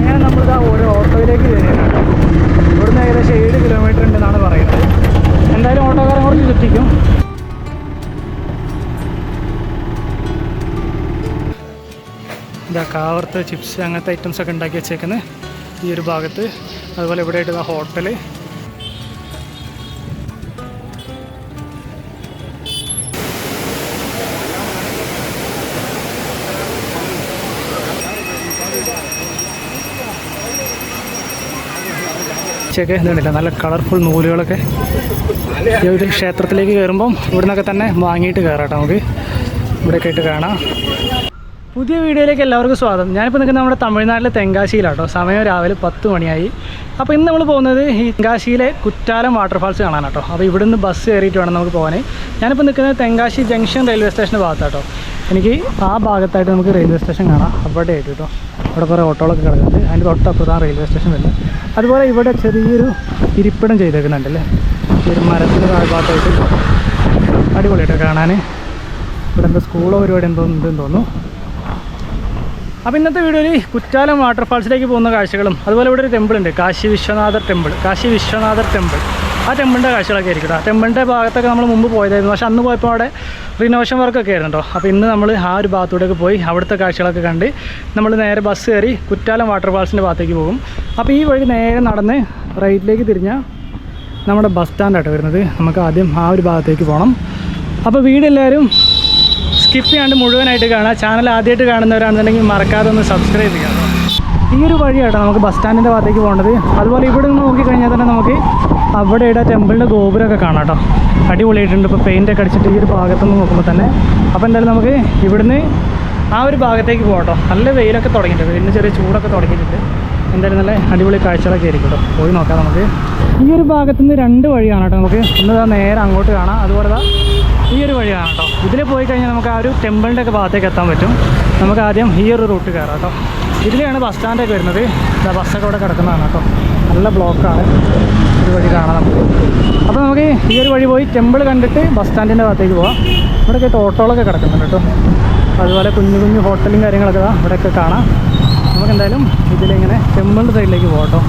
അങ്ങനെ നമ്മളിതാ ഒരു ഓട്ടോയിലേക്ക് കയറിയാണ് ഇവിടുന്ന് ഏകദേശം ഏഴ് കിലോമീറ്റർ ഉണ്ടെന്നാണ് പറയുന്നത്. എന്തായാലും ഓട്ടോക്കാരൻ കുറച്ച് ചുറ്റിക്കും. ഇതാ കാവർത്ത് ചിപ്സ് അങ്ങനത്തെ ഐറ്റംസ് ഒക്കെ ഉണ്ടാക്കി വെച്ചേക്കുന്നത് ഈ ഒരു ഭാഗത്ത്. അതുപോലെ ഇവിടെ ആയിട്ട് ഒക്കെ ഇതുണ്ടല്ലോ. നല്ല കളർഫുൾ നൂലുകളൊക്കെ ഈ ഒരു ക്ഷേത്രത്തിലേക്ക് കയറുമ്പം ഇവിടെ നിന്നൊക്കെ തന്നെ വാങ്ങിയിട്ട് കയറാം കേട്ടോ നമുക്ക്. ഇവിടെയൊക്കെ ആയിട്ട് കാണാം. പുതിയ വീഡിയോയിലേക്ക് എല്ലാവർക്കും സ്വാഗതം. ഞാനിപ്പോൾ നിൽക്കുന്നത് നമ്മുടെ തമിഴ്നാട്ടിലെ തെങ്കാശിയിലാട്ടോ. സമയം രാവിലെ പത്ത് മണിയായി. അപ്പോൾ ഇന്ന് നമ്മൾ പോകുന്നത് ഈ തെങ്കാശിയിലെ കുറ്റാലം വാട്ടർഫാൾസ് കാണാനാട്ടോ. അപ്പോൾ ഇവിടെ നിന്ന് ബസ് കയറിയിട്ട് വേണം നമുക്ക് പോകാൻ. ഞാനിപ്പോൾ നിൽക്കുന്നത് തെങ്കാശി ജംഗ്ഷൻ റെയിൽവേ സ്റ്റേഷന്റെ ഭാഗത്താട്ടോ. എനിക്ക് ആ ഭാഗത്തായിട്ട് നമുക്ക് റെയിൽവേ സ്റ്റേഷൻ കാണാം. അവിടെ ആയിട്ട് കേട്ടോ. അവിടെ കുറേ ഓട്ടോകളൊക്കെ കിടക്കുന്നുണ്ട്. അതിന്റെ തൊട്ടപ്പുറത്താണ് റെയിൽവേ സ്റ്റേഷൻ വരുന്നത്. അതുപോലെ ഇവിടെ ചെറിയൊരു ഇരിപ്പിടം ചെയ്തേക്കുന്നുണ്ടല്ലേ? ഒരു മരത്തിന്റെ താഴ്ഭാഗത്തായിട്ട് അടിപൊളിയായിട്ട് കാണാൻ. ഇവിടെ എന്തോ സ്കൂളോ പരിപാടി എന്തോ ഉണ്ടെന്ന് തോന്നുന്നു. അപ്പോൾ ഇന്നത്തെ വീഡിയോയിൽ കുറ്റാലം വാട്ടർഫാൾസിലേക്ക് പോകുന്ന കാഴ്ചകളും അതുപോലെ ഇവിടെ ഒരു ടെമ്പിൾ ഉണ്ട് കാശി വിശ്വനാഥർ ടെമ്പിൾ കാശി വിശ്വനാഥർ ടെമ്പിൾ ആ ടെമ്പിളിന്റെ കാഴ്ചകളൊക്കെ ആയിരിക്കും ആ ടെമ്പിളിന്റെ ഭാഗത്തൊക്കെ നമ്മൾ മുമ്പ് പോയതായിരുന്നു. പക്ഷേ അന്ന് പോയപ്പോൾ അവിടെ റിനോവേഷൻ വർക്കൊക്കെ ആയിരുന്നു കേട്ടോ അപ്പോൾ ഇന്ന് നമ്മൾ ആ ഒരു ഭാഗത്തൂടെയൊക്കെ പോയി അവിടുത്തെ കാഴ്ചകളൊക്കെ കണ്ട് നമ്മൾ നേരെ ബസ് കയറി കുറ്റാലം വാട്ടർഫാൾസിന്റെ ഭാഗത്തേക്ക് പോകും. അപ്പോൾ ഈ വഴി നേരെ നടന്ന് റൈറ്റിലേക്ക് തിരിഞ്ഞാൽ നമ്മുടെ ബസ് സ്റ്റാൻഡായിട്ട് വരുന്നത്. നമുക്ക് ആദ്യം ആ ഒരു ഭാഗത്തേക്ക് പോകണം അപ്പോൾ വീടെല്ലാവരും സ്കിപ്പ് ചെയ്യാണ്ട് മുഴുവനായിട്ട് കാണാം. ചാനൽ ആദ്യമായിട്ട് കാണുന്നവരാണെന്നുണ്ടെങ്കിൽ മറക്കാതെ ഒന്ന് സബ്സ്ക്രൈബ് ചെയ്യാം കേട്ടോ. ഈ ഒരു വഴിയാട്ടോ നമുക്ക് ബസ് സ്റ്റാൻഡിന്റെ ഭാഗത്തേക്ക് പോകേണ്ടത്. അതുപോലെ ഇവിടെ നിന്ന് നോക്കിക്കഴിഞ്ഞാൽ തന്നെ നമുക്ക് അവിടെ ഇവിടെ ടെമ്പിളിന്റെ ഗോപുരമൊക്കെ കാണാം കേട്ടോ അടിപൊളിയായിട്ടുണ്ട്. ഇപ്പോൾ പെയിന്റ് ഒക്കെ അടിച്ചിട്ട് ഈ ഒരു ഭാഗത്തുനിന്ന് നോക്കുമ്പോൾ തന്നെ. അപ്പോൾ എന്തായാലും നമുക്ക് ഇവിടുന്ന് ആ ഒരു ഭാഗത്തേക്ക് പോകട്ടോ നല്ല വെയിലൊക്കെ തുടങ്ങിയിട്ടുണ്ട്. പിന്നെ ചെറിയ ചൂടൊക്കെ തുടങ്ങിയിട്ടുണ്ട്. എന്തായാലും നല്ല അടിപൊളി കാഴ്ചകളൊക്കെ ആയിരിക്കും കേട്ടോ പോയി നോക്കാം നമുക്ക്. ഈ ഒരു ഭാഗത്തുനിന്ന് രണ്ട് വഴിയാണ് കേട്ടോ നമുക്ക്. ഒന്ന് നേരെ അങ്ങോട്ട് കാണാം. അതുപോലെ ഈ ഒരു വഴിയാണ് കേട്ടോ. ഇതിൽ പോയി കഴിഞ്ഞാൽ നമുക്ക് ആ ഒരു ടെമ്പിളിന്റെ ഒക്കെ ഭാഗത്തേക്ക് എത്താൻ പറ്റും. നമുക്ക് ആദ്യം ഈ ഒരു റൂട്ട് കയറാം കേട്ടോ. ഇതിലെയാണ് ബസ് സ്റ്റാൻഡൊക്കെ വരുന്നത്. ഇതാ ബസ്സൊക്കെ ഇവിടെ കിടക്കുന്നതാണ് കേട്ടോ. നല്ല ബ്ലോക്കാണ് ഒരു വഴി കാണാം നമുക്ക്. അപ്പോൾ നമുക്ക് ഈ ഒരു വഴി പോയി ടെമ്പിൾ കണ്ടിട്ട് ബസ് സ്റ്റാൻഡിന്റെ ഭാഗത്തേക്ക് പോവാം. ഇവിടെയൊക്കെ ഓട്ടോകളൊക്കെ കിടക്കുന്നുണ്ട് കേട്ടോ. അതുപോലെ കുഞ്ഞു കുഞ്ഞു ഹോട്ടലും കാര്യങ്ങളൊക്കെ ഇവിടെയൊക്കെ കാണാം. നമുക്ക് എന്തായാലും ഇതിലിങ്ങനെ ടെമ്പിളിന്റെ സൈഡിലേക്ക് പോകാം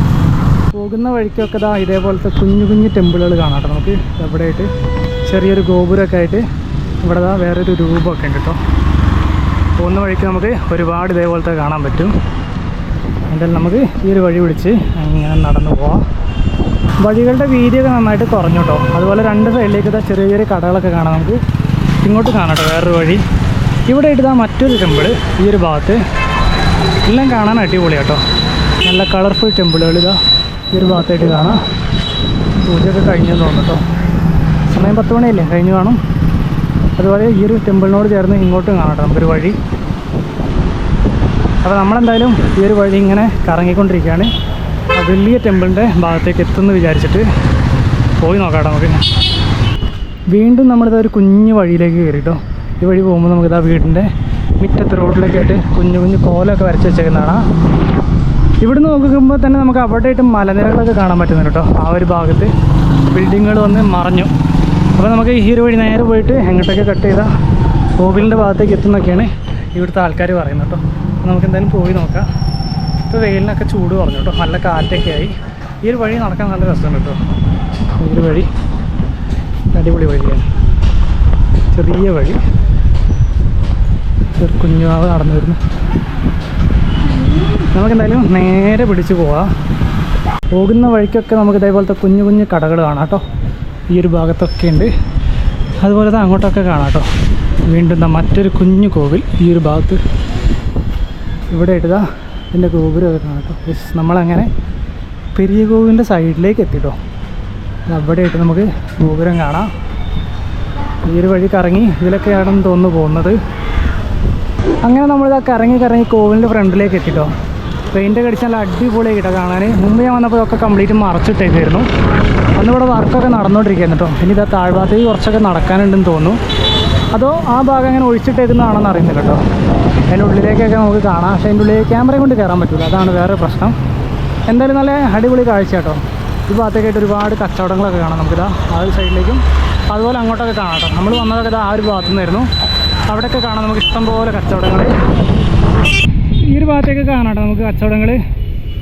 പോകുന്ന വഴിക്കൊക്കെ ഇതാ ഇതേപോലത്തെ കുഞ്ഞു കുഞ്ഞു ടെമ്പിളുകൾ കാണാം കേട്ടോ നമുക്ക് എവിടെയായിട്ട്. ചെറിയൊരു ഗോപുരമൊക്കെ ആയിട്ട് ഇവിടെ വേറൊരു രൂപമൊക്കെ ഉണ്ട് കേട്ടോ. പോകുന്ന വഴിക്ക് നമുക്ക് ഒരുപാട് ഇതേപോലത്തെ കാണാൻ പറ്റും. എന്തായാലും നമുക്ക് ഈ ഒരു വഴി പിടിച്ച് ഇങ്ങനെ നടന്നു പോവാം. വഴികളുടെ വീതിയൊക്കെ നന്നായിട്ട് കുറഞ്ഞു കേട്ടോ. അതുപോലെ രണ്ട് സൈഡിലേക്ക് ഇതാ ചെറിയ ചെറിയ കടകളൊക്കെ കാണാം നമുക്ക്. ഇങ്ങോട്ട് കാണാം കേട്ടോ വേറൊരു വഴി. ഇവിടെ ഇതാ മറ്റൊരു ടെമ്പിൾ ഈ ഒരു ഭാഗത്ത്. എല്ലാം കാണാൻ അടിപൊളിയാണ് കേട്ടോ. നല്ല കളർഫുൾ ടെമ്പിളുകൾ ഇതാ ഈ ഒരു ഭാഗത്തായിട്ട് കാണാം. പൂജയൊക്കെ കഴിഞ്ഞെന്ന് തോന്നുന്നു കേട്ടോ. സമയം പത്ത് മണിയല്ലേ? കഴിഞ്ഞ് കാണും. അതുപോലെ ഈ ഒരു ടെമ്പിളിനോട് ചേർന്ന് ഇങ്ങോട്ടും കാണാം നമുക്കൊരു വഴി. അപ്പോൾ നമ്മളെന്തായാലും ഈ ഒരു വഴി ഇങ്ങനെ കറങ്ങിക്കൊണ്ടിരിക്കുകയാണ്. വലിയ ടെമ്പിളിന്റെ ഭാഗത്തേക്ക് എത്തുമെന്ന് വിചാരിച്ചിട്ട് പോയി നോക്കാം നമുക്ക്. വീണ്ടും നമ്മളിത് ഒരു കുഞ്ഞു വഴിയിലേക്ക് കയറിട്ടോ. ഈ വഴി പോകുമ്പോൾ നമുക്കിതാ വീടിന്റെ മുറ്റത്ത് റോഡിലേക്കായിട്ട് കുഞ്ഞു കുഞ്ഞു കോലൊക്കെ വരച്ച് വെച്ചേക്കുന്നതാണ്. ഇവിടുന്ന് നോക്കുമ്പോൾ തന്നെ നമുക്ക് അവിടെയായിട്ട് മലനിരകളൊക്കെ കാണാൻ പറ്റുന്നുണ്ട് കേട്ടോ. ആ ഒരു ഭാഗത്ത് ബിൽഡിങ്ങുകൾ വന്ന് മറഞ്ഞു. അപ്പോൾ നമുക്ക് ഈ ഒരു വഴി നേരെ പോയിട്ട് എങ്ങോട്ടൊക്കെ കട്ട് ചെയ്താൽ കോവിലിന്റെ ഭാഗത്തേക്ക് എത്തുന്നൊക്കെയാണ് ഇവിടുത്തെ ആൾക്കാർ പറയുന്നത് കേട്ടോ. അപ്പോൾ നമുക്ക് എന്തായാലും പോയി നോക്കാം. ഇപ്പോൾ വെയിലിനൊക്കെ ചൂട് പറഞ്ഞു കേട്ടോ. നല്ല കാറ്റൊക്കെ ആയി. ഈ ഒരു വഴി നടക്കാൻ നല്ല രസമുണ്ട് കേട്ടോ. ഈ ഒരു വഴി. അടിപൊളി വഴിയാണ്. ചെറിയ വഴി. ഒരു കുഞ്ഞുവാവ് നടന്നു വരുന്നു. നമുക്കെന്തായാലും നേരെ പിടിച്ചു പോവാം. പോകുന്ന വഴിക്കൊക്കെ നമുക്ക് ഇതേപോലത്തെ കുഞ്ഞു കുഞ്ഞു കടകൾ കാണാം കേട്ടോ. ഈ ഒരു ഭാഗത്തൊക്കെ ഉണ്ട്. അതുപോലെ തന്നെ അങ്ങോട്ടൊക്കെ കാണാം കേട്ടോ. വീണ്ടും മറ്റൊരു കുഞ്ഞു കോവിൽ ഈ ഒരു ഭാഗത്ത് ഇവിടെ ഇട്ടതാ ഇതിന്റെ ഗോപുരമൊക്കെ കാണാം കേട്ടോ. യെസ് നമ്മളങ്ങനെ പെരിയ കോവിലിന്റെ സൈഡിലേക്ക് എത്തിട്ടോ അവിടെ ആയിട്ട് നമുക്ക് ഗോപുരം കാണാം. ഈ ഒരു വഴി കറങ്ങി ഇതിലൊക്കെയാണെന്ന് തോന്നുന്നു പോകുന്നത്. അങ്ങനെ നമ്മളിതാ കറങ്ങി കറങ്ങി കോവിലിന്റെ ഫ്രണ്ടിലേക്ക് എത്തിട്ടോ പെയിന്റ് അടിച്ച് നല്ല അടിപൊളിയായി കിട്ടുക കാണാൻ മുമ്പ് ഞാൻ വന്നപ്പോൾ ഇതൊക്കെ കംപ്ലീറ്റ് മറച്ചിട്ടേക്കായിരുന്നു. അന്ന് ഇവിടെ വർക്കൊക്കെ നടന്നുകൊണ്ടിരിക്കുകയായിരുന്നു കേട്ടോ ഇനി ഇതാ താഴ്ഭാഗത്തേക്ക് കുറച്ചൊക്കെ നടക്കാനുണ്ടെന്ന് തോന്നുന്നു. അതോ ആ ഭാഗം അങ്ങനെ ഒഴിച്ചിട്ടേക്കുന്നതാണെന്ന് അറിയുന്നില്ല കേട്ടോ അതിന്റെ ഉള്ളിലേക്കൊക്കെ നമുക്ക് കാണാം. പക്ഷേ അതിന്റെ ഉള്ളിൽ ക്യാമറയും കൊണ്ട് കയറാൻ പറ്റില്ല അതാണ് വേറെ പ്രശ്നം. എന്തായാലും നല്ല അടിപൊളി കാഴ്ച കേട്ടോ ഈ ഭാഗത്തേക്കായിട്ട് ഒരുപാട് കച്ചവടങ്ങളൊക്കെ കാണാം നമുക്കിതാ ആ ഒരു സൈഡിലേക്കും. അതുപോലെ അങ്ങോട്ടൊക്കെ കാണാം നമ്മൾ വന്നതൊക്കെ ഇതാ ആ ഒരു ഭാഗത്തു നിന്നായിരുന്നു അവിടെയൊക്കെ കാണാം നമുക്ക് ഇഷ്ടംപോലെ കച്ചവടങ്ങൾ ഈ ഒരു ഭാഗത്തേക്ക് കാണാം നമുക്ക് കച്ചവടങ്ങൾ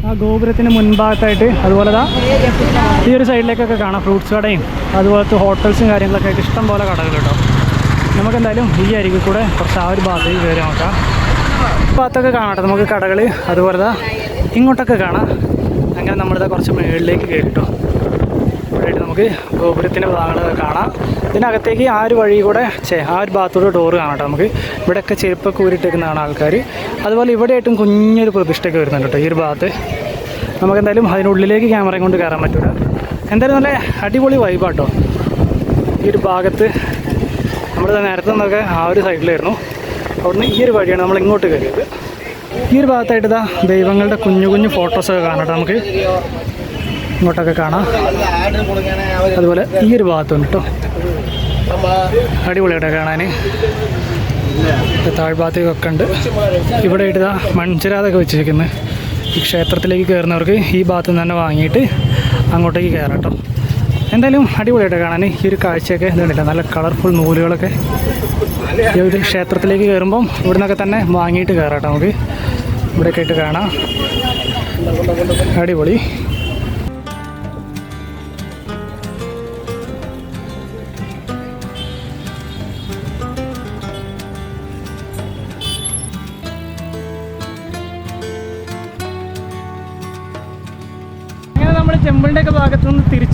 ആ ഗോപുരത്തിന്റെ മുൻഭാഗത്തായിട്ട് അതുപോലെ ദാ ഈ ഒരു സൈഡിലേക്കൊക്കെ കാണാം ഫ്രൂട്ട്സ് കടയും അതുപോലത്തെ ഹോട്ടൽസും കാര്യങ്ങളൊക്കെ ആയിട്ട് ഇഷ്ടം പോലെ കടകൾ കേട്ടോ. നമുക്ക് എന്തായാലും ഈ അരികിൽ കൂടെ കുറച്ച് ആ ഒരു ഭാഗത്തേക്ക് കയറി നോക്കാം. ഭാഗത്തൊക്കെ കാണാം നമുക്ക് കടകൾ അതുപോലെ ഇങ്ങോട്ടൊക്കെ കാണാം. അങ്ങനെ നമ്മളിതാ കുറച്ച് മേളിലേക്ക് കയറി കേട്ടോ നമുക്ക് ഗോപുരത്തിന്റെ ഭാഗങ്ങൾ കാണാം. ഇതിനകത്തേക്ക് ആ ഒരു വഴി കൂടെ ചേ ആ ഒരു ഭാഗത്തൂടെ ഡോറ് കാണാം കേട്ടോ നമുക്ക്. ഇവിടെയൊക്കെ ചെരുപ്പൊക്കെ ഊരിട്ടേക്കുന്നതാണ് ആൾക്കാർ അതുപോലെ ഇവിടെയായിട്ടും കുഞ്ഞൊരു പ്രതിഷ്ഠയൊക്കെ വരുന്നുണ്ട് കേട്ടോ ഈ ഒരു ഭാഗത്ത്. നമുക്ക് എന്തായാലും അതിനുള്ളിലേക്ക് ക്യാമറയും കൊണ്ട് കയറാൻ പറ്റില്ല എന്തായാലും നല്ല അടിപൊളി വൈബാട്ടോ ഈ ഒരു ഭാഗത്ത് നമ്മൾ നേരത്തെ നിന്നൊക്കെ ആ ഒരു സൈഡിലായിരുന്നു അവിടുന്ന് ഈ ഒരു വഴിയാണ് നമ്മൾ ഇങ്ങോട്ട് കയറിയത്. ഈ ഒരു ഭാഗത്തായിട്ട് ദൈവങ്ങളുടെ കുഞ്ഞു കുഞ്ഞു ഫോട്ടോസൊക്കെ കാണാം നമുക്ക്. ഇങ്ങോട്ടൊക്കെ കാണാം. അതുപോലെ ഈ ഒരു ഭാഗത്തുണ്ട് കേട്ടോ അടിപൊളിയായിട്ട് കാണാൻ താഴ്ഭാഗത്തേക്കൊക്കെ ഉണ്ട്. ഇവിടെ ഇതാ മൺചിരാതൊക്കെ വെച്ചിരിക്കുന്നത് ഈ ക്ഷേത്രത്തിലേക്ക് കയറുന്നവർക്ക് ഈ ഭാഗത്തു നിന്ന് തന്നെ വാങ്ങിയിട്ട് അങ്ങോട്ടേക്ക് കയറാം കേട്ടോ എന്തായാലും അടിപൊളിയായിട്ട് കാണാൻ ഈ ഒരു കാഴ്ചയൊക്കെ ഇതുണ്ടല്ലോ. നല്ല കളർഫുൾ നൂലുകളൊക്കെ. ഈ ഒരു ക്ഷേത്രത്തിലേക്ക് കയറുമ്പം ഇവിടെ നിന്നൊക്കെ തന്നെ വാങ്ങിയിട്ട് കയറാം കേട്ടോ നമുക്ക്. ഇവിടെയൊക്കെ ആയിട്ട് കാണാം. അടിപൊളി.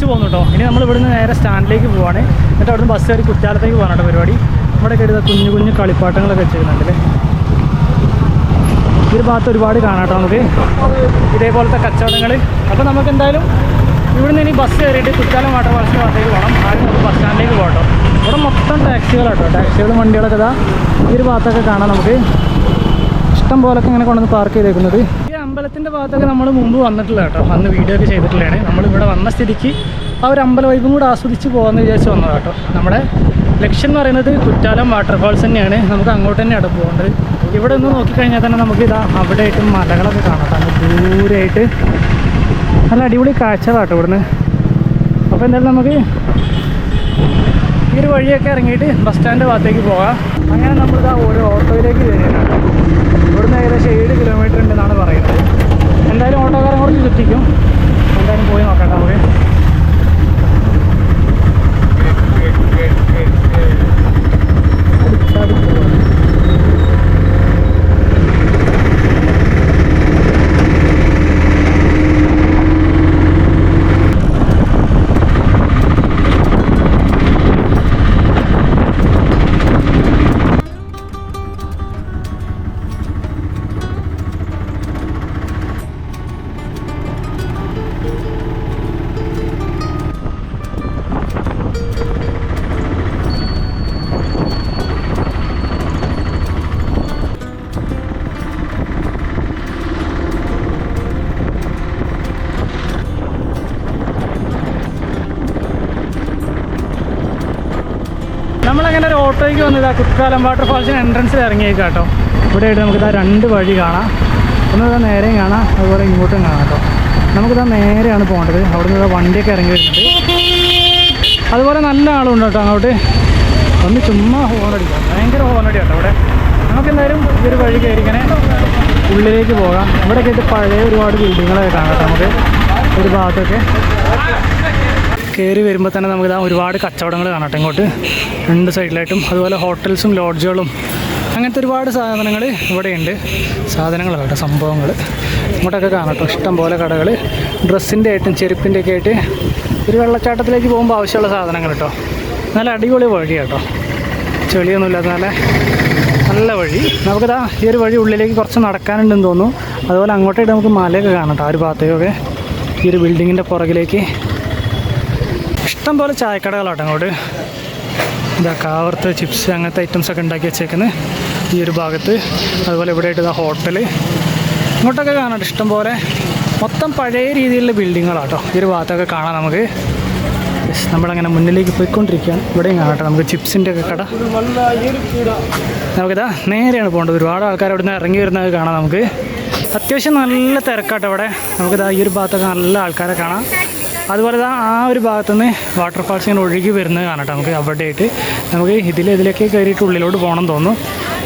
തിരിച്ചു പോകുന്നു കേട്ടോ. ഇനി നമ്മൾ ഇവിടുന്ന് നേരെ സ്റ്റാൻഡിലേക്ക് പോവാണ്. എന്നിട്ട് അവിടുന്ന് ബസ് കയറി കുറ്റാലത്തേക്ക് കേട്ടോ പരിപാടി. ഇവിടെ കരുത കുഞ്ഞു കുഞ്ഞു കളിപ്പാട്ടങ്ങളൊക്കെ വെച്ചിരുന്നുണ്ടല്ലേ ഈ ഒരു ഭാഗത്ത് ഒരുപാട് കാണാം കേട്ടോ നമുക്ക്. ഇതേപോലത്തെ കച്ചവടങ്ങൾ. അപ്പോൾ നമുക്ക് എന്തായാലും ഇവിടുന്ന് ഇനി ബസ് കയറിയിട്ട് കുറ്റാലം വാട്ടർ ഫാൾസിന്റെ ഭാഗത്തേക്ക് പോകണം. ആദ്യം നമുക്ക് ബസ് സ്റ്റാൻഡിലേക്ക് പോകട്ടോ ഇവിടെ മൊത്തം ടാക്സികളാട്ടോ ടാക്സികളും വണ്ടികളൊക്കെ ഇതാ ഈ ഒരു ഭാഗത്തൊക്കെ കാണാം നമുക്ക്. ഇഷ്ടം പോലൊക്കെ ഇങ്ങനെ കൊണ്ടുവന്ന് പാർക്ക് ചെയ്തേക്കുന്നത്. ഈ അമ്പലത്തിന്റെ ഭാഗത്തൊക്കെ നമ്മൾ മുമ്പ് വന്നിട്ടില്ല കേട്ടോ. അന്ന് വീഡിയോ ഒക്കെ ചെയ്തിട്ടില്ലേ നമ്മളിവിടെ വന്ന സ്ഥിതിക്ക് ആ ഒരു അമ്പല വൈബും കൂടെ ആസ്വദിച്ച് പോകാമെന്ന് വിചാരിച്ച് വന്നതാണ് കേട്ടോ. നമ്മുടെ ലക്ഷ്യം എന്ന് പറയുന്നത് കുറ്റാലം വാട്ടർഫാൾസ് തന്നെയാണ്. നമുക്ക് അങ്ങോട്ട് തന്നെയാണ് പോകേണ്ടത്. ഇവിടെ ഒന്ന് നോക്കിക്കഴിഞ്ഞാൽ തന്നെ നമുക്ക് ഇതാ അവിടെ ആയിട്ടും മലകളൊക്കെ കാണാം തന്നെ ദൂരമായിട്ട് നല്ല അടിപൊളി കാഴ്ചകളാട്ടോ ഇവിടുന്ന്. അപ്പോൾ എന്തായാലും നമുക്ക് ഈ ഒരു വഴിയൊക്കെ ഇറങ്ങിയിട്ട് ബസ് സ്റ്റാൻഡ് ഭാഗത്തേക്ക് പോകാം. അങ്ങനെ നമ്മളിതാ ഒരു ഓട്ടോയിലേക്ക് കയറിയാണ് ഇവിടുന്ന് ഏകദേശം ഏഴ് കിലോമീറ്റർ ഉണ്ടെന്നാണ് പറയുന്നത്. എന്തായാലും ഓട്ടോക്കാരൻ കുറച്ച് ചുറ്റിക്കും. വന്നത് വാട്ടർഫാൾസിന് എൻട്രൻസിൽ ഇറങ്ങിയേക്കാം കേട്ടോ ഇവിടെ ആയിട്ട് നമുക്കിതാ രണ്ട് വഴി കാണാം. ഒന്ന് ഇതാ നേരെയും കാണാം അതുപോലെ ഇങ്ങോട്ടും കാണാം കേട്ടോ നമുക്കിതാ നേരെയാണ് പോകേണ്ടത്. അവിടെ നിന്ന് വണ്ടിയൊക്കെ ഇറങ്ങി വരുന്നുണ്ട്. അതുപോലെ നല്ല ആളുണ്ട് കേട്ടോ അങ്ങോട്ട്. ഒന്ന് ചുമ്മാ ഹോണടിക്കാം ഭയങ്കര ഹോണടി കേട്ടോ ഇവിടെ. നമുക്ക് എന്തായാലും ഈ ഒരു വഴി കയറി ഇങ്ങനെ ഉള്ളിലേക്ക് പോകാം. ഇവിടെ കേട്ട് പഴയ ഒരുപാട് ബിൽഡിങ്ങുകളൊക്കെ കാണാം കേട്ടോ നമുക്ക്. ഒരു ഭാഗത്തൊക്കെ. കയറി വരുമ്പോൾ തന്നെ നമുക്ക് ഇതാ ഒരുപാട് കച്ചവടങ്ങൾ കാണാം. ഇങ്ങോട്ട് രണ്ട് സൈഡിലായിട്ടും അതുപോലെ ഹോട്ടൽസും ലോഡ്ജുകളും അങ്ങനത്തെ ഒരുപാട് സാധനങ്ങൾ ഇവിടെയുണ്ട്. സാധനങ്ങൾ കേട്ടോ സംഭവങ്ങൾ. ഇങ്ങോട്ടൊക്കെ കാണട്ടോ ഇഷ്ടം പോലെ കടകൾ ഡ്രസ്സിന്റെ ആയിട്ടും ചെരുപ്പിന്റെ ഒക്കെ ആയിട്ട് ഒരു വെള്ളച്ചാട്ടത്തിലേക്ക് പോകുമ്പോൾ ആവശ്യമുള്ള സാധനങ്ങൾ കേട്ടോ. നല്ല അടിപൊളി വഴി കേട്ടോ. ചെളിയൊന്നുമില്ലാത്ത നല്ല നല്ല വഴി. നമുക്കിതാ ഈ ഒരു വഴി ഉള്ളിലേക്ക് കുറച്ച് നടക്കാനുണ്ടെന്ന് തോന്നുന്നു. അതുപോലെ അങ്ങോട്ടായിട്ട് നമുക്ക് മലയൊക്കെ കാണട്ടോ ആ ഒരു ഭാഗത്തേക്കൊക്കെ. ഈ ഒരു ബിൽഡിങ്ങിന്റെ പുറകിലേക്ക്. ഇഷ്ടം പോലെ ചായക്കടകളാട്ടോ അങ്ങോട്ട്. ഇതാ കാവർത്ത് ചിപ്സ് അങ്ങനത്തെ ഐറ്റംസ് ഒക്കെ ഉണ്ടാക്കി വെച്ചേക്കുന്നത് ഈ ഒരു ഭാഗത്ത്. അതുപോലെ ഇവിടെ ആയിട്ട് ഇതാ ഹോട്ടൽ ഇങ്ങോട്ടൊക്കെ കാണാം ഇഷ്ടം പോലെ മൊത്തം പഴയ രീതിയിലുള്ള ബിൽഡിങ്ങുകളാട്ടോ ഈ ഒരു ഭാഗത്തൊക്കെ കാണാം നമുക്ക്. നമ്മളങ്ങനെ മുന്നിലേക്ക് പോയിക്കൊണ്ടിരിക്കുകയാണ്. ഇവിടെയും കാണട്ടെ നമുക്ക് ചിപ്സിന്റെ ഒക്കെ കട. നമുക്കിതാ നേരെയാണ് പോകേണ്ടത്. ഒരുപാട് ആൾക്കാർ അവിടെ നിന്ന് ഇറങ്ങി വരുന്നത് കാണാം നമുക്ക്. അത്യാവശ്യം നല്ല തിരക്കാട്ടോ ഇവിടെ. നമുക്കിതാ ഈ ഒരു ഭാഗത്തൊക്കെ നല്ല ആൾക്കാരെ കാണാം. അതുപോലെ തന്നെ ആ ഒരു ഭാഗത്തുനിന്ന് വാട്ടർഫാൾസ് ഇങ്ങനെ ഒഴുകി വരുന്നത് കാണട്ടെ നമുക്ക് അവിടെ ആയിട്ട് നമുക്ക് ഇതിൽ ഇതിലൊക്കെ കയറിയിട്ട് ഉള്ളിലോട്ട് പോകണം തോന്നുന്നു.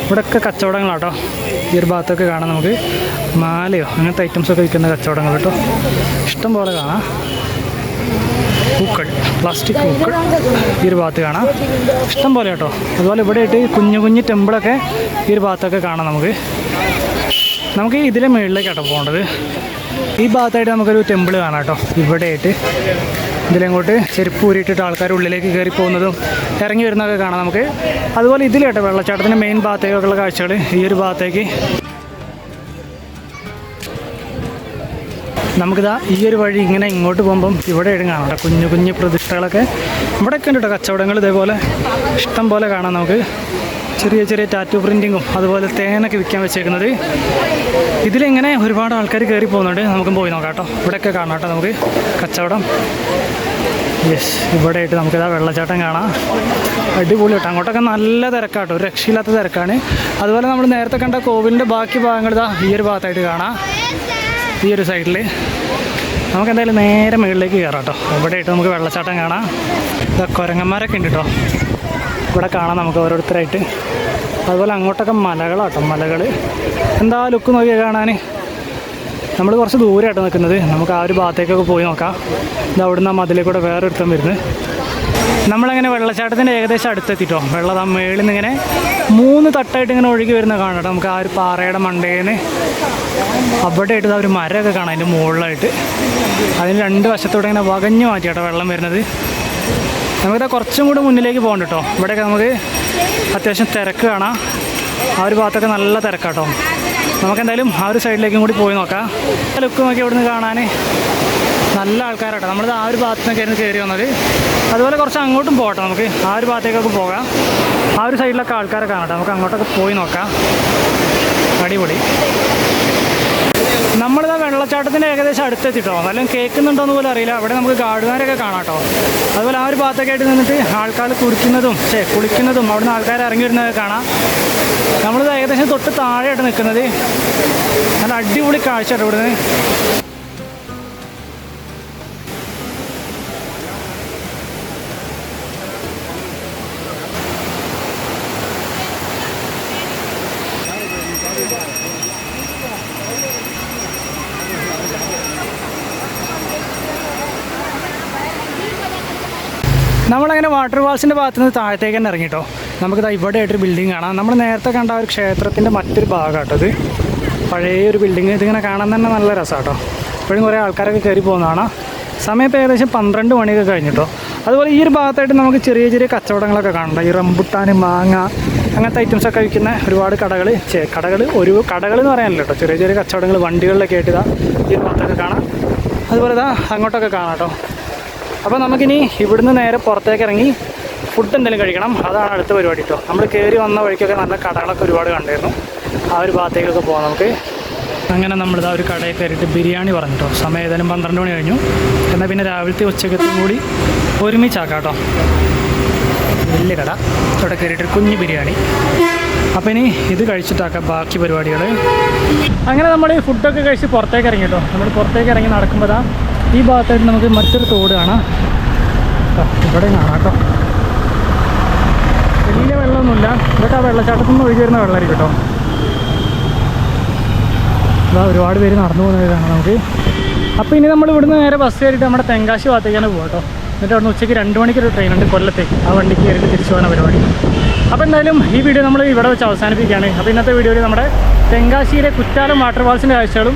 ഇവിടെയൊക്കെ കച്ചവടങ്ങളാട്ടോ. ഈ ഒരു ഭാഗത്തൊക്കെ കാണാം നമുക്ക്. മാലയോ അങ്ങനത്തെ ഐറ്റംസൊക്കെ വിൽക്കുന്ന കച്ചവടങ്ങൾ കേട്ടോ. ഇഷ്ടം പോലെ കാണാം. പൂക്കൾ പ്ലാസ്റ്റിക് പൂക്കൾ ഈ ഒരു ഭാഗത്ത് കാണാം. ഇഷ്ടം പോലെ കേട്ടോ. അതുപോലെ ഇവിടെ ആയിട്ട് കുഞ്ഞു കുഞ്ഞു ടെമ്പിളൊക്കെ ഈ ഒരു ഭാഗത്തൊക്കെ കാണാം നമുക്ക്. നമുക്ക് ഇതിലെ മുകളിലേക്കാട്ടോ പോകേണ്ടത്. ഈ ഭാഗത്തായിട്ട് നമുക്കൊരു ടെമ്പിൾ കാണാം കേട്ടോ ഇവിടെ ആയിട്ട് ഇതിലങ്ങോട്ട് ചെരുപ്പ് ഊരിയിട്ടിട്ട് ആൾക്കാർ ഉള്ളിലേക്ക് കയറി പോകുന്നതും ഇറങ്ങി വരുന്നതൊക്കെ കാണാം നമുക്ക്. അതുപോലെ ഇതിലേട്ടോ വെള്ളച്ചാട്ടത്തിന്റെ മെയിൻ ഭാഗത്തേക്കൊക്കെയുള്ള കാഴ്ചകൾ ഈ ഒരു ഭാഗത്തേക്ക്. നമുക്കിതാ ഈ ഒരു വഴി ഇങ്ങനെ ഇങ്ങോട്ട് പോകുമ്പം ഇവിടെ ഇടും കാണാം കുഞ്ഞു കുഞ്ഞു പ്രതിഷ്ഠകളൊക്കെ. ഇവിടെയൊക്കെ ഉണ്ട് കേട്ടോ കച്ചവടങ്ങൾ ഇതേപോലെ. ഇഷ്ടം പോലെ കാണാം നമുക്ക്. ചെറിയ ചെറിയ ടാറ്റു പ്രിന്റിങ്ങും അതുപോലെ തേനൊക്കെ വിൽക്കാൻ വെച്ചേക്കുന്നത്. ഇതിലിങ്ങനെ ഒരുപാട് ആൾക്കാർ കയറി പോകുന്നുണ്ട്. നമുക്ക് പോയി നോക്കാം കേട്ടോ ഇവിടെയൊക്കെ കാണാം കേട്ടോ നമുക്ക് കച്ചവടം. യെസ് ഇവിടെ ആയിട്ട് നമുക്കിതാ വെള്ളച്ചാട്ടം കാണാം. അടിപൊളി കേട്ടോ അങ്ങോട്ടൊക്കെ നല്ല തിരക്കാട്ടോ രക്ഷയില്ലാത്ത തിരക്കാണ്. അതുപോലെ നമ്മൾ നേരത്തെ കണ്ട കോവിലിന്റെ ബാക്കി ഭാഗങ്ങൾ ഇതാ ഈ ഒരു ഭാഗത്തായിട്ട് കാണാം. ഈ ഒരു സൈഡിൽ നമുക്ക് എന്തായാലും നേരെ മുകളിലേക്ക് കയറാം കേട്ടോ. ഇവിടെ ആയിട്ട് നമുക്ക് വെള്ളച്ചാട്ടം കാണാം. ഇതാ കുരങ്ങന്മാരൊക്കെ ഉണ്ട് കേട്ടോ. ഇവിടെ കാണാം നമുക്ക് ഓരോരുത്തരായിട്ട്. അതുപോലെ അങ്ങോട്ടൊക്കെ മലകളാട്ടോ മലകൾ എന്താ ലുക്ക് നോക്കിയ കാണാൻ നമ്മൾ കുറച്ച് ദൂരമായിട്ട് നിൽക്കുന്നത്. നമുക്ക് ആ ഒരു ഭാഗത്തേക്കൊക്കെ പോയി നോക്കാം. ഇത് അവിടുന്ന് ആ മതിലേക്കൂടെ വേറെ വേറൊരുത്തം വരുന്നത്. നമ്മളങ്ങനെ വെള്ളച്ചാട്ടത്തിന്റെ ഏകദേശം അടുത്തെത്തിട്ടോ. വെള്ളം മേളിൽ നിന്ന് ഇങ്ങനെ മൂന്ന് തട്ടായിട്ട് ഇങ്ങനെ ഒഴുകി വരുന്ന കാണാം നമുക്ക് ആ ഒരു പാറയുടെ മണ്ടേന്ന് അവിടെ ആ ഒരു മരമൊക്കെ കാണാം അതിന്റെ മുകളിലായിട്ട്. അതിന് രണ്ട് വശത്തൂടെ ഇങ്ങനെ വകഞ്ഞു മാറ്റി വെള്ളം വരുന്നത്. നമുക്കിത് കുറച്ചും കൂടെ മുന്നിലേക്ക് പോകണ്ട കേട്ടോ. ഇവിടെയൊക്കെ നമുക്ക് അത്യാവശ്യം തിരക്ക് കാണാം. ആ ഒരു ഭാഗത്തൊക്കെ നല്ല തിരക്കാട്ടോ. നമുക്ക് എന്തായാലും ആ ഒരു സൈഡിലേക്കും കൂടി പോയി നോക്കാം. ലുക്ക് നോക്കി ഇവിടുന്ന് കാണാൻ നല്ല ആൾക്കാരാട്ടോ. നമ്മളിത് ആ ഒരു ഭാഗത്ത് നിന്നൊക്കെയായിരുന്നു കയറി വന്നത്. അതുപോലെ കുറച്ച് അങ്ങോട്ടും പോകട്ടെ നമുക്ക്. ആ ഒരു ഭാഗത്തേക്കൊക്കെ പോകാം. ആ ഒരു സൈഡിലൊക്കെ ആൾക്കാരെ കാണട്ടെ നമുക്ക് അങ്ങോട്ടൊക്കെ പോയി നോക്കാം. അടിപൊളി. നമ്മളിതാ വെള്ളച്ചാട്ടത്തിന്റെ ഏകദേശം അടുത്തെത്തിട്ടോ. വല്ലതും കേൾക്കുന്നുണ്ടോ എന്ന് പോലും അറിയില്ല. അവിടെ നമുക്ക് ഗാർഡുകാരൊക്കെ കാണാം കേട്ടോ. അതുപോലെ ആ ഒരു ഭാഗത്തൊക്കെ ആയിട്ട് നിന്നിട്ട് ആൾക്കാർ കുടിക്കുന്നതും ചേ കുളിക്കുന്നതും അവിടുന്ന് ആൾക്കാർ ഇറങ്ങി വരുന്നതൊക്കെ കാണാം. നമ്മളിത് ഏകദേശം തൊട്ട് താഴെയായിട്ട് നിൽക്കുന്നത്. നല്ല അടിപൊളി കാഴ്ച കേട്ടോ ഇവിടുന്ന്. നമ്മളങ്ങനെ വാട്ടർ ഫാൾസിന്റെ ഭാഗത്ത് നിന്ന് താഴത്തേക്ക് തന്നെ ഇറങ്ങിട്ടോ. നമുക്കിതാ ഇവിടെ ആയിട്ടൊരു ബിൽഡിംഗ് കാണാം. നമ്മൾ നേരത്തെ കണ്ട ഒരു ക്ഷേത്രത്തിന്റെ മറ്റൊരു ഭാഗമാട്ടത് പഴയ ഒരു ബിൽഡിങ് ഇതിങ്ങനെ കാണാൻ തന്നെ നല്ല രസമാട്ടോ ഇപ്പോഴും കുറേ ആൾക്കാരൊക്കെ കയറി പോകുന്നതാണ്. സമയം ഇപ്പോൾ ഏകദേശം പന്ത്രണ്ട് മണിയൊക്കെ കഴിഞ്ഞിട്ടോ. അതുപോലെ ഈ ഒരു ഭാഗത്തായിട്ട് നമുക്ക് ചെറിയ ചെറിയ കച്ചവടങ്ങളൊക്കെ കാണണ്ട ഈ റംബുട്ടാൻ മാങ്ങ അങ്ങനത്തെ ഐറ്റംസൊക്കെ വിൽക്കുന്ന ഒരുപാട് കടകൾ ചേ കടകൾ ഒരു കടകൾ എന്ന് പറയാനല്ലോ കേട്ടോ. ചെറിയ ചെറിയ കച്ചവടങ്ങൾ വണ്ടികളിലൊക്കെ ആയിട്ട് ഇതാ ഈ ഭാഗത്തൊക്കെ കാണാം. അതുപോലെ ഇതാ അങ്ങോട്ടൊക്കെ കാണാം കേട്ടോ. അപ്പോൾ നമുക്കിനി ഇവിടുന്ന് നേരെ പുറത്തേക്ക് ഇറങ്ങി ഫുഡ് എന്തെങ്കിലും കഴിക്കണം. അതാണ് അടുത്ത പരിപാടി കേട്ടോ നമ്മൾ കയറി വന്ന വഴിക്കൊക്കെ നല്ല കടകളൊക്കെ ഒരുപാട് കണ്ടായിരുന്നു ആ ഒരു ഭാഗത്തേക്കൊക്കെ പോകാം നമുക്ക്. അങ്ങനെ നമ്മൾ നമ്മളിതാ ഒരു കടയിൽ കയറിയിട്ട് ബിരിയാണി പറഞ്ഞിട്ടോ സമയം ഏതായാലും പന്ത്രണ്ട് മണി കഴിഞ്ഞു. എന്നാൽ പിന്നെ രാവിലത്തെ ഉച്ചക്കത്തും കൂടി ഒരുമിച്ചാക്കാം കേട്ടോ വലിയ കട. ഇവിടെ കയറിയിട്ട് കുഞ്ഞു ബിരിയാണി. അപ്പോൾ ഇനി ഇത് കഴിച്ചിട്ടാക്കാം ബാക്കി പരിപാടികൾ അങ്ങനെ നമ്മൾ ഫുഡൊക്കെ കഴിച്ച് പുറത്തേക്ക് ഇറങ്ങി കേട്ടോ നമ്മൾ പുറത്തേക്ക് ഇറങ്ങി നടക്കുമ്പോൾ ഈ ഭാഗത്തായിട്ട് നമുക്ക് മറ്റൊരു തോട് കാണാം. ഇവിടെ കാണാം വലിയ വെള്ളമൊന്നുമില്ല. ഇതൊക്കെ ആ വെള്ളച്ചാട്ടത്തിൽ നിന്ന് ഒഴുകി വരുന്ന വെള്ളമായിരിക്കും കേട്ടോ ഇതാ ഒരുപാട് പേര് നടന്നു പോകുന്നതാണ് നമുക്ക്. അപ്പോൾ ഇനി നമ്മൾ ഇവിടുന്ന് നേരെ ബസ് കയറിയിട്ട് നമ്മുടെ തെങ്കാശി ഭാഗത്തേക്കാണ് പോകും കേട്ടോ എന്നിട്ട് അവിടുന്ന് ഉച്ചയ്ക്ക് രണ്ട് മണിക്കൊരു ട്രെയിൻ ഉണ്ട് കൊല്ലത്തേക്ക്. ആ വണ്ടിക്ക് കയറിയിട്ട് തിരിച്ചു പോകുന്ന പരിപാടി. അപ്പോൾ എന്തായാലും ഈ വീഡിയോ നമ്മൾ ഇവിടെ വെച്ച് അവസാനിപ്പിക്കുകയാണ്. അപ്പോൾ ഇന്നത്തെ വീഡിയോയിൽ നമ്മുടെ തെങ്കാശിയിലെ കുറ്റാലം വാട്ടർഫാൾസിന്റെ കാഴ്ചകളും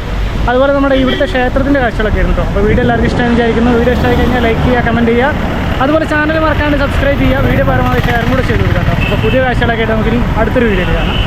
അതുപോലെ നമ്മുടെ ഇവിടുത്തെ ക്ഷേത്രത്തിന്റെ കാഴ്ചകളൊക്കെ ആയിരുന്നു കേട്ടോ. അപ്പോൾ വീഡിയോ എല്ലാവർക്കും ഇഷ്ടം വിചാരിക്കുന്നു. വീഡിയോ ഇഷ്ടമായി കഴിഞ്ഞാൽ ലൈക്ക് ചെയ്യുക കമന്റ് ചെയ്യുക. അതുപോലെ ചാനൽ മറക്കാണ്ട് സബ്സ്ക്രൈബ് ചെയ്യുക. വീഡിയോ പരമാവധി ഷെയറും കൂടെ ചെയ്ത് കൊടുക്കാം അപ്പോൾ പുതിയ കാഴ്ചകളൊക്കെ ആയിട്ട് നമുക്കിനി അടുത്തൊരു വീഡിയോയിൽ കാണാം.